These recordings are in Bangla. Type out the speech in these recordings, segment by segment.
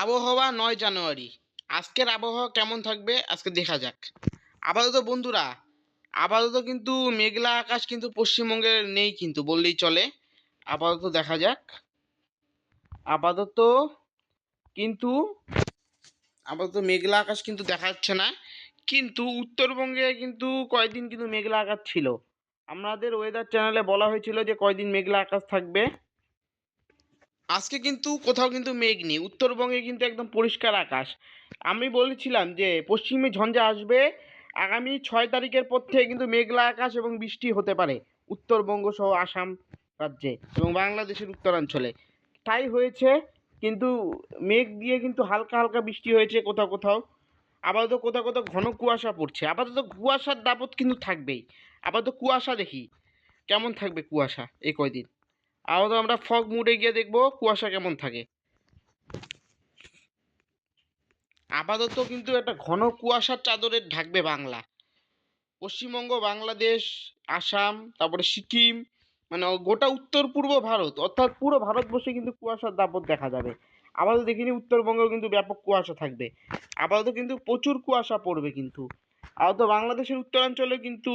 আবহাওয়া নয় জানুয়ারি। আজকের আবহাওয়া কেমন থাকবে? আজকে দেখা যাক। আপাতত বন্ধুরা, আপাতত কিন্তু মেঘলা আকাশ কিন্তু পশ্চিমবঙ্গের নেই কিন্তু, বললেই চলে। আপাতত দেখা যাক। আপাতত কিন্তু, আপাতত মেঘলা আকাশ কিন্তু দেখা যাচ্ছে না। কিন্তু উত্তরবঙ্গে কিন্তু কয়েকদিন কিন্তু মেঘলা আকাশ ছিল। আমাদের ওয়েদার চ্যানেলে বলা হয়েছিল যে কয়দিন মেঘলা আকাশ থাকবে। আজকে কিন্তু কোথাও কিন্তু মেঘ নেই। উত্তরবঙ্গে কিন্তু একদম পরিষ্কার আকাশ। আমি বলেছিলাম যে, পশ্চিমে ঝঞ্ঝা আসবে। আগামী ছয় তারিখের পর থেকে কিন্তু মেঘলা আকাশ এবং বৃষ্টি হতে পারে। উত্তরবঙ্গ সহ আসাম রাজ্যে এবং বাংলাদেশের উত্তরাঞ্চলে। তাই হয়েছে, কিন্তু মেঘ দিয়ে কিন্তু হালকা হালকা বৃষ্টি হয়েছে কোথাও কোথাও। আপাতত কোথাও কোথাও ঘন কুয়াশা পড়ছে। আপাতত কুয়াশার দাপট কিন্তু থাকবেই। আপাতত কুয়াশা দেখি। কেমন থাকবে কুয়াশা এই কয়দিন? আপাতত আমরা ফগ মুডে গিয়ে দেখব কুয়াশা কেমন থাকে। আপাতত কিন্তু একটা ঘন কুয়াশার চাদরে ঢাকবে বাংলা। পশ্চিমবঙ্গ, বাংলাদেশ, আসাম, তারপরে সিকিম মানে গোটা উত্তর পূর্ব ভারত, অর্থাৎ পুরো ভারতবর্ষে কিন্তু কুয়াশার দাপট দেখা যাবে। আপাতত দেখিনি উত্তরবঙ্গেও কিন্তু ব্যাপক কুয়াশা থাকবে। আপাতত কিন্তু প্রচুর কুয়াশা পড়বে কিন্তু। আপাতত বাংলাদেশের উত্তরাঞ্চলে কিন্তু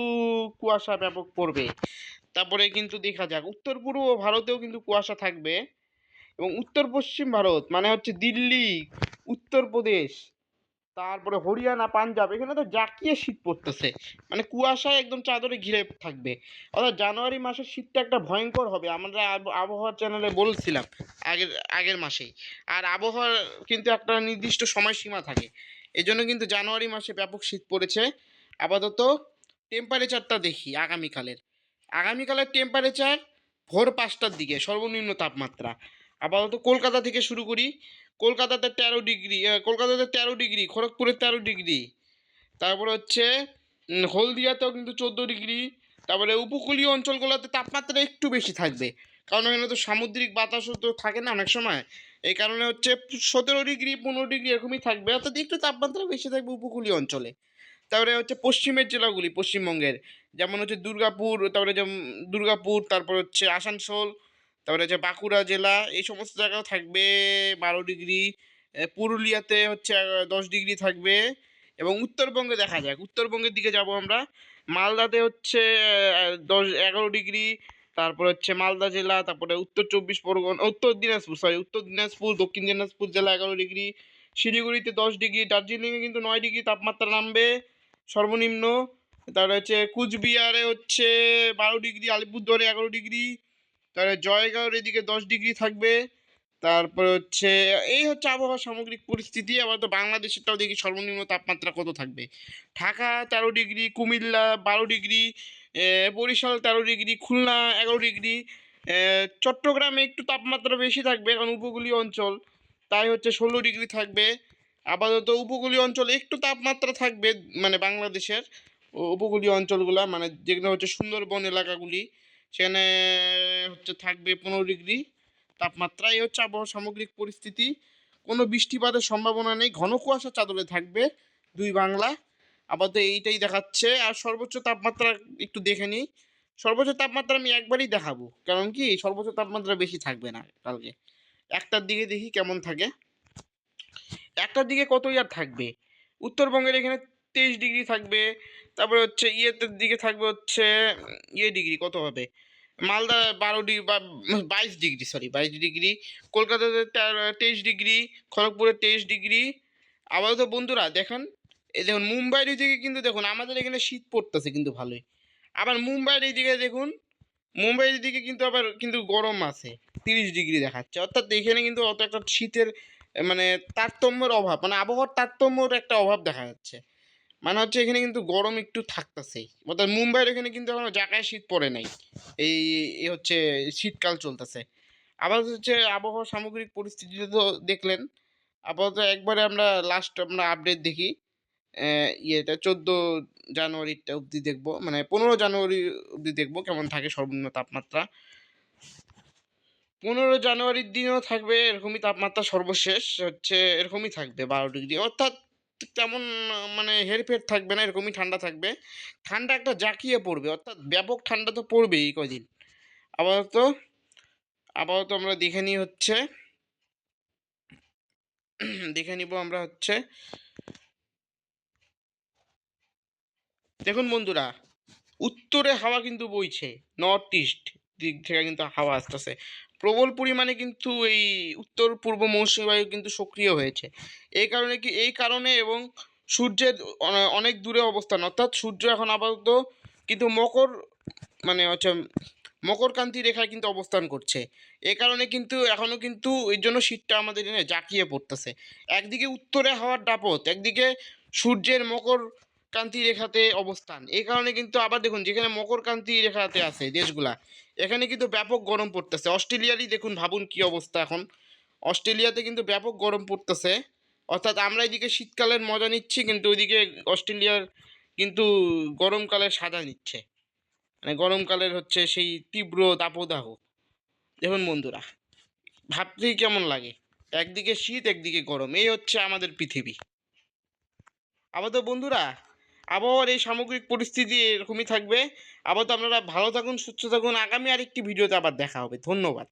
কুয়াশা ব্যাপক পড়বে। তারপরে কিন্তু দেখা যাক। উত্তর পূর্ব ভারতেও কিন্তু কুয়াশা থাকবে এবং উত্তর পশ্চিম ভারত মানে হচ্ছে দিল্লি উত্তরপ্রদেশ তারপরে হরিয়ানা, পাঞ্জাব, এখানে তো জাকিয়ে শীত পড়তেছে। মানে কুয়াশায় একদম চাদরে ঘিরে থাকবে। অর্থাৎ জানুয়ারি মাসের শীতটা একটা ভয়ঙ্কর হবে, আমরা আব- আবহাওয়ার চ্যানেলে বলছিলাম আগের আগের মাসেই। আর আবহাওয়ার কিন্তু একটা নির্দিষ্ট সময়সীমা থাকে। এই জন্য কিন্তু জানুয়ারি মাসে ব্যাপক শীত পড়েছে। আপাতত টেম্পারেচারটা দেখি আগামীকালের। আগামীকালের টেম্পারেচার ভোর পাঁচটার দিকে, সর্বনিম্ন তাপমাত্রা। আপাতত কলকাতা থেকে শুরু করি। কলকাতাতে তেরো ডিগ্রি কলকাতাতে তেরো ডিগ্রি, খড়গপুরে তেরো ডিগ্রি। তারপরে হচ্ছে হলদিয়াতেও কিন্তু চোদ্দ ডিগ্রি। তারপরে উপকূলীয় অঞ্চলগুলোতে তাপমাত্রা একটু বেশি থাকবে। কারণ এখানে তো সামুদ্রিক বাতাসও তো থাকে না অনেক সময়। এই কারণে হচ্ছে সতেরো ডিগ্রি, পনেরো ডিগ্রি এরকমই থাকবে। অর্থাৎ একটু তাপমাত্রা বেশি থাকবে উপকূলীয় অঞ্চলে। তারপরে হচ্ছে পশ্চিমের জেলাগুলি, পশ্চিমবঙ্গের। যেমন হচ্ছে দুর্গাপুর, তারপরে যেমন দুর্গাপুর, তারপর হচ্ছে আসানসোল, তারপরে হচ্ছে বাঁকুড়া জেলা, এই সমস্ত জায়গাও থাকবে বারো ডিগ্রি। পুরুলিয়াতে হচ্ছে দশ ডিগ্রি থাকবে এবং উত্তরবঙ্গে দেখা যাক। উত্তরবঙ্গের দিকে যাব আমরা। মালদাতে হচ্ছে দশ, এগারো ডিগ্রি, তারপর হচ্ছে মালদা জেলা, তারপরে উত্তর চব্বিশ পরগনা, উত্তর দিনাজপুর সরি উত্তর দিনাজপুর, দক্ষিণ দিনাজপুর জেলা এগারো ডিগ্রি। শিলিগুড়িতে দশ ডিগ্রি, দার্জিলিংয়ে কিন্তু নয় ডিগ্রি তাপমাত্রা নামবে। সর্বনিম্ন, তারপরে হচ্ছে কুচবিহারে হচ্ছে বারো ডিগ্রি, আলিপুরদুয়ারে এগারো ডিগ্রি, তারপরে জয়গাঁওয়ের এদিকে দশ ডিগ্রি থাকবে, তারপরে হচ্ছে এই হচ্ছে আবহাওয়া সামগ্রিক পরিস্থিতি আবার তো বাংলাদেশেরটাও দেখি সর্বনিম্ন তাপমাত্রা কত থাকবে? ঢাকা তেরো ডিগ্রি, কুমিল্লা বারো ডিগ্রি বরিশাল তেরো ডিগ্রি, খুলনা এগারো ডিগ্রি চট্টগ্রামে একটু তাপমাত্রা বেশি থাকবে কারণ উপকূলীয় অঞ্চল, তাই হচ্ছে ষোলো ডিগ্রি থাকবে। আপাতত উপকূলীয় অঞ্চলে, একটু তাপমাত্রা থাকবে মানে বাংলাদেশের উপকূলীয় অঞ্চলগুলো মানে যেগুলো হচ্ছে সুন্দরবন এলাকাগুলি, সেখানে হচ্ছে থাকবে পনেরো ডিগ্রি তাপমাত্রা। এই হচ্ছে আবহাওয়া সামগ্রিক পরিস্থিতি। কোনো বৃষ্টিপাতের সম্ভাবনা নেই, ঘন কুয়াশা চাদরে থাকবে দুই বাংলা। আপাতত এইটাই দেখাচ্ছে, আর সর্বোচ্চ তাপমাত্রা একটু দেখে নিই। সর্বোচ্চ তাপমাত্রা আমি একবারই দেখাবো, কারণ কি সর্বোচ্চ তাপমাত্রা বেশি থাকবে না কালকে। একটার দিকে দেখি কেমন থাকে। একটার দিকে কত ইয়ার থাকবে? উত্তরবঙ্গের এখানে তেইশ ডিগ্রি থাকবে, তারপরে হচ্ছে ইয়েতে দিকে থাকবে হচ্ছে ইয়ে ডিগ্রি কত হবে? মালদা বারো ডিগ্রি বা, বাইশ ডিগ্রি সরি বাইশ ডিগ্রি, কলকাতাতে তেইশ ডিগ্রি, খড়গপুরে তেইশ ডিগ্রি। আপাতত বন্ধুরা দেখেন, এই দেখুন মুম্বাইয়ের দিকে কিন্তু দেখুন, আমাদের এখানে শীত পড়তেছে কিন্তু ভালোই। আবার মুম্বাইয়ের এই দিকে দেখুন, মুম্বাইয়ের দিকে কিন্তু আবার কিন্তু গরম আছে, তিরিশ ডিগ্রি দেখাচ্ছে। অর্থাৎ এখানে কিন্তু অত একটা শীতের মানে তারতম্যের অভাব মানে আবহাওয়ার তারতম্যর একটা অভাব দেখা যাচ্ছে। মানে হচ্ছে এখানে কিন্তু গরম একটু থাকতেছেই। অর্থাৎ মুম্বাইয়ের এখানে কিন্তু এখনও জায়গায় শীত পড়ে নাই। এই হচ্ছে শীতকাল চলতেছে। আবার হচ্ছে আবহাওয়া সামগ্রিক পরিস্থিতিতে তো দেখলেন। আপাতত একবারে আমরা লাস্ট আমরা আপডেট দেখি। ইয়েটা চোদ্দ জানুয়ারিটা অবধি দেখব। মানে পনেরো জানুয়ারি অবধি দেখব কেমন থাকে সর্বনিম্ন তাপমাত্রা। পনেরো জানুয়ারির দিনও থাকবে, এরকমই তাপমাত্রা সর্বশেষ হচ্ছে, এরকমই থাকবে বারো ডিগ্রি। অর্থাৎ তেমন মানে হেরফের থাকবে না, এরকমই ঠান্ডা থাকবে। ঠান্ডা একটা জাঁকিয়ে পড়বে, অর্থাৎ ব্যাপক ঠান্ডা তো পড়বেই এই কয়দিন আপাতত আপাতত আমরা দেখে নিই হচ্ছে, দেখে নিব আমরা হচ্ছে। দেখুন বন্ধুরা, উত্তরে হাওয়া কিন্তু বইছে, নর্থ ইস্ট। দিক থেকে কিন্তু হাওয়া আসতেছে। প্রবল পরিমাণে কিন্তু এই উত্তর পূর্ব মৌসুমী বায়ু কিন্তু সক্রিয় হয়েছে। এই কারণে কি, এই কারণে এবং সূর্যের অনেক দূরে অবস্থান। অর্থাৎ সূর্য এখন আপাতত কিন্তু মকর মানে হচ্ছে মকরকান্তি রেখায় কিন্তু অবস্থান করছে। এ কারণে কিন্তু এখনও কিন্তু এর জন্য শীতটা আমাদের এখানে জাঁকিয়ে পড়তেছে। একদিকে উত্তরে হাওয়ার দাপট, একদিকে সূর্যের মকর কান্তি রেখাতে অবস্থান। এই কারণে কিন্তু আবার দেখুন, যেখানে মকর কান্তি রেখাতে আছে দেশগুলা, এখানে কিন্তু ব্যাপক গরম পড়তেছে। অস্ট্রেলিয়ারই দেখুন, ভাবুন কি অবস্থা এখন। অস্ট্রেলিয়াতে কিন্তু ব্যাপক গরম পড়তেছে। অর্থাৎ আমরা এদিকে শীতকালের মজা নিচ্ছি, কিন্তু ওইদিকে অস্ট্রেলিয়ার কিন্তু গরমকালের সাজা নিচ্ছে। মানে গরমকালের হচ্ছে সেই তীব্র দাপদাহ দেখুন বন্ধুরা, ভাবতেই কেমন লাগে? একদিকে শীত, একদিকে গরম। এই হচ্ছে আমাদের পৃথিবী। আবার তো বন্ধুরা আবহাওয়ার এই সামগ্রিক পরিস্থিতি এরকমই থাকবে। আপাতত আপনারা ভালো থাকুন, সুস্থ থাকুন। আগামী আরেকটি ভিডিওতে আবার দেখা হবে। ধন্যবাদ।